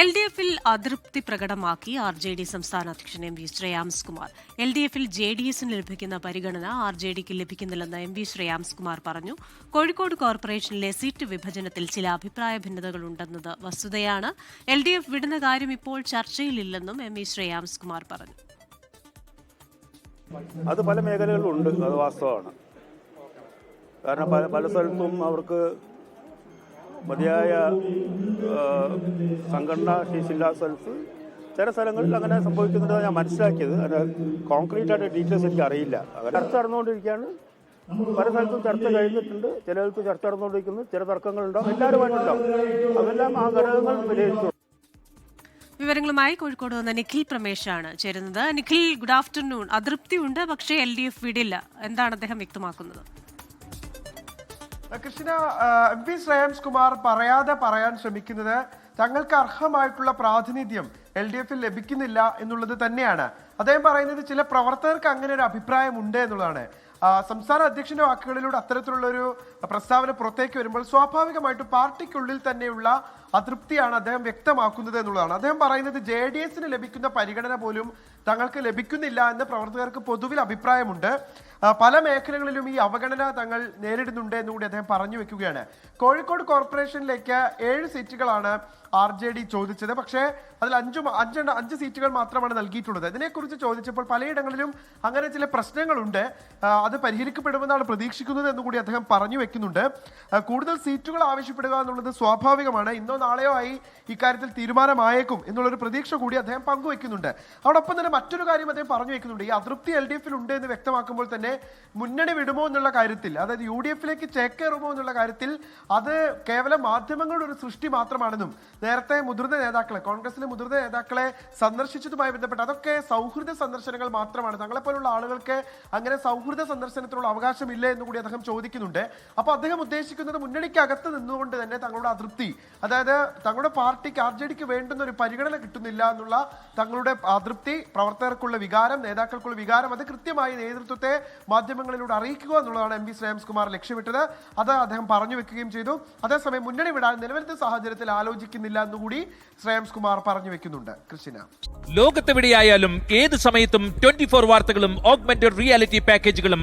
L D എഫിൽ അതൃപ്തി പ്രകടമാക്കി R J D സംസ്ഥാന അധ്യക്ഷൻ M V Shreyams Kumar L D എഫിൽ ജെ ഡി എസിന് ലഭിക്കുന്ന പരിഗണന ആർ ജെ ഡിക്ക് ലഭിക്കുന്നില്ലെന്ന് എം വി ശ്രേയാംസ് കുമാർ പറഞ്ഞു. കോഴിക്കോട് കോർപ്പറേഷനിലെ സീറ്റ് വിഭജനത്തിൽ ചില അഭിപ്രായ ഭിന്നതകൾ ഉണ്ടെന്നത് വസ്തുതയാണ്. എൽ ഡി എഫ് വിടുന്ന കാര്യം ഇപ്പോൾ ചർച്ചയിലില്ലെന്നും എം വി ശ്രേയാംസ് കുമാർ പറഞ്ഞു. അത് പല മേഖലകളിലുണ്ട്. അത് വാസ്തവമാണ്. കാരണം പല പല സ്ഥലത്തും അവർക്ക് മതിയായ സംഘടന ശേഷിയില്ലാ സ്ഥലത്ത് ചില സ്ഥലങ്ങളിൽ അങ്ങനെ സംഭവിക്കുന്നുണ്ട് ഞാൻ മനസ്സിലാക്കിയത്. അത് കോൺക്രീറ്റ് ആയിട്ട് ഡീറ്റെയിൽസ് എനിക്ക് അറിയില്ല. ചർച്ച നടന്നുകൊണ്ടിരിക്കുകയാണ്. പല സ്ഥലത്തും ചർച്ച കഴിഞ്ഞിട്ടുണ്ട്. ചിലർക്ക് ചർച്ച നടന്നുകൊണ്ടിരിക്കുന്നു. ചില തർക്കങ്ങളുണ്ടാവും. എല്ലാവരുമായിട്ടുണ്ടാവും. അതെല്ലാം ആ ഘടകങ്ങൾ വിലയിരുത്തും. വിവരങ്ങളുമായി കോഴിക്കോട് നിന്ന് നിഖിൽ പ്രമേഷാണ് ചേരുന്നത്. നിഖിൽ ഗുഡ് ആഫ്റ്റർനൂൺ അതൃപ്തിയുണ്ട്? പക്ഷേ എൽ ഡി എഫ് വിടില്ല. എന്താണ് അദ്ദേഹം വ്യക്തമാക്കുന്നത്? കൃഷ്ണ എം പി ശ്രേയംസ് കുമാർ പറയാതെ പറയാൻ ശ്രമിക്കുന്നത് തങ്ങൾക്ക് അർഹമായിട്ടുള്ള പ്രാതിനിധ്യം എൽ ഡി എഫിൽ ലഭിക്കുന്നില്ല എന്നുള്ളത് തന്നെയാണ്. അദ്ദേഹം പറയുന്നത് ചില പ്രവർത്തകർക്ക് അങ്ങനെ ഒരു അഭിപ്രായം ഉണ്ട് എന്നുള്ളതാണ്. സംസ്ഥാന അധ്യക്ഷന്റെ വാക്കുകളിലൂടെ അത്തരത്തിലുള്ള ഒരു പ്രസ്താവന പുറത്തേക്ക് വരുമ്പോൾ സ്വാഭാവികമായിട്ടും പാർട്ടിക്കുള്ളിൽ തന്നെയുള്ള അതൃപ്തിയാണ് അദ്ദേഹം വ്യക്തമാക്കുന്നത് എന്നുള്ളതാണ്. അദ്ദേഹം പറയുന്നത് ജെ ഡി എസിന് ലഭിക്കുന്ന പരിഗണന പോലും തങ്ങൾക്ക് ലഭിക്കുന്നില്ല എന്ന് പ്രവർത്തകർക്ക് പൊതുവിൽ അഭിപ്രായമുണ്ട്. പല മേഖലകളിലും ഈ അവഗണന തങ്ങൾ നേരിടുന്നുണ്ട് എന്നുകൂടി അദ്ദേഹം പറഞ്ഞു വെക്കുകയാണ്. കോഴിക്കോട് കോർപ്പറേഷനിലേക്ക് ഏഴ് സീറ്റുകളാണ് ആർ ജെ ഡി ചോദിച്ചത്. പക്ഷേ അതിൽ അഞ്ചു അഞ്ചെണ്ണ അഞ്ച് സീറ്റുകൾ മാത്രമാണ് നൽകിയിട്ടുള്ളത്. ഇതിനെക്കുറിച്ച് ചോദിച്ചപ്പോൾ പലയിടങ്ങളിലും അങ്ങനെ ചില പ്രശ്നങ്ങളുണ്ട്. ആ, അത് പരിഹരിക്കപ്പെടുമെന്നാണ് പ്രതീക്ഷിക്കുന്നത് എന്നുകൂടി അദ്ദേഹം പറഞ്ഞു വെക്കുന്നുണ്ട്. കൂടുതൽ സീറ്റുകൾ ആവശ്യപ്പെടുക എന്നുള്ളത് സ്വാഭാവികമാണ്. ഇന്നോ നാളെയോ ആയി ഇക്കാര്യത്തിൽ തീരുമാനമായേക്കും എന്നുള്ളൊരു പ്രതീക്ഷ കൂടി അദ്ദേഹം പങ്കുവെക്കുന്നുണ്ട്. അതോടൊപ്പം തന്നെ മറ്റൊരു കാര്യം അദ്ദേഹം പറഞ്ഞു വെക്കുന്നുണ്ട്. ഈ അതൃപ്തി എൽ ഡി എഫിൽ ഉണ്ട് എന്ന് വ്യക്തമാക്കുമ്പോൾ തന്നെ മുന്നണി വിടുമോ എന്നുള്ള കാര്യത്തിൽ അതായത് യു ഡി എഫിലേക്ക് ചേക്കേറുമോ എന്നുള്ള കാര്യത്തിൽ അത് കേവലം മാധ്യമങ്ങളുടെ ഒരു സൃഷ്ടി മാത്രമാണെന്നും നേരത്തെ മുതിർന്ന നേതാക്കളെ കോൺഗ്രസിലെ മുതിർന്ന നേതാക്കളെ സന്ദർശിച്ചതുമായി ബന്ധപ്പെട്ട് അതൊക്കെ സൗഹൃദ സന്ദർശനങ്ങൾ മാത്രമാണ്. തങ്ങളെപ്പോലുള്ള ആളുകൾക്ക് അങ്ങനെ സൗഹൃദ സന്ദർശനത്തിനുള്ള അവകാശമില്ല എന്ന് കൂടി അദ്ദേഹം ചോദിക്കുന്നുണ്ട്. അപ്പൊ അദ്ദേഹം ഉദ്ദേശിക്കുന്നത് മുന്നണിക്ക് മുന്നണിക്കകത്ത് നിന്നുകൊണ്ട് തന്നെ തങ്ങളുടെ അതൃപ്തി അതായത് തങ്ങളുടെ പാർട്ടിക്ക് ആർ ജെ ഡിക്ക് വേണ്ടുന്ന ഒരു പരിഗണന കിട്ടുന്നില്ല എന്നുള്ള തങ്ങളുടെ അതൃപ്തി പ്രവർത്തകർക്കുള്ള വികാരം നേതാക്കൾക്കുള്ള വികാരം അത് കൃത്യമായി നേതൃത്വത്തെ മാധ്യമങ്ങളിലൂടെ അറിയിക്കുക എന്നുള്ളതാണ് എം വി ശ്രേംസ്കുമാർ ലക്ഷ്യമിട്ടത്. അത് അദ്ദേഹം പറഞ്ഞു വെക്കുകയും ചെയ്തു. അതേസമയം മുന്നണി വിടാൻ നിലവിലത്തെ സാഹചര്യത്തിൽ ആലോചിക്കുന്നില്ല എന്നുകൂടി കൂടി ശ്രേംസ്കുമാർ പറഞ്ഞു വെക്കുന്നുണ്ട്. കൃഷ്ണ ലോകത്തെവിടെയായാലും ഏത് സമയത്തും ട്വന്റി ഫോർ വാർത്തകളും ഓഗ്മെന്റഡ് റിയാലിറ്റി പാക്കേജുകളും